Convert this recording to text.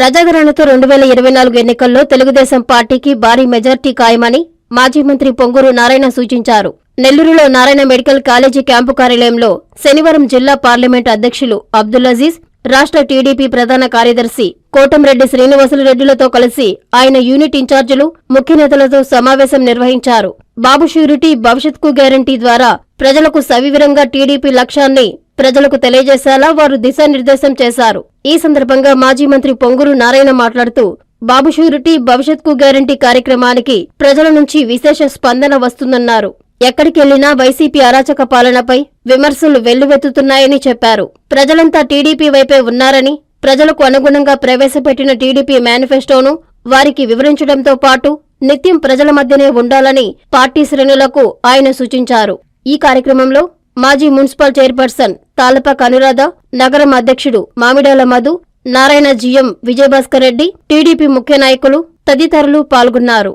ప్రజాదరణతో రెండు వేల ఇరవై నాలుగు ఎన్నికల్లో తెలుగుదేశం పార్టీకి భారీ మెజార్టీ ఖాయమని మాజీ మంత్రి పొంగూరు నారాయణ సూచించారు. నెల్లూరులో నారాయణ మెడికల్ కాలేజీ క్యాంపు కార్యాలయంలో శనివారం జిల్లా పార్లమెంట్ అధ్యక్షులు అబ్దుల్ అజీజ్ రాష్ట్ర టీడీపీ ప్రధాన కార్యదర్శి కోటంరెడ్డి శ్రీనివాసులు రెడ్డిలతో కలిసి ఆయన యూనిట్ ఇన్ఛార్జీలు ముఖ్య నేతలతో సమావేశం నిర్వహించారు. బాబు ష్యూరిటీ భవిష్యత్కు గ్యారంటీ ద్వారా ప్రజలకు సవివరంగా టీడీపీ లక్ష్యాన్ని ప్రజలకు తెలియజేసేలా వారు దిశానిర్దేశం చేశారు. ఈ సందర్భంగా మాజీ మంత్రి పొంగూరు నారాయణ మాట్లాడుతూ బాబు షూరిటీ భవిష్యత్కు గ్యారంటీ కార్యక్రమానికి ప్రజల నుంచి విశేష స్పందన వస్తుందన్నారు. ఎక్కడికెళ్ళినా వైసీపీ అరాచక పాలనపై విమర్శలు వెల్లువెత్తుతున్నాయని చెప్పారు. ప్రజలంతా టీడీపీ వైపే ఉన్నారని ప్రజలకు అనుగుణంగా ప్రవేశపెట్టిన టీడీపీ మేనిఫెస్టోను వారికి వివరించడంతో పాటు నిత్యం ప్రజల మధ్యనే ఉండాలని పార్టీ శ్రేణులకు ఆయన సూచించారు. ఈ కార్యక్రమంలో మాజీ మున్సిపల్ చైర్పర్సన్ తాలపాక అనురాధ నగరం అధ్యక్షుడు మామిడాల మధు నారాయణ జిఎం విజయభాస్కర్ రెడ్డి టీడీపీ ముఖ్య నాయకులు తదితరులు పాల్గొన్నారు.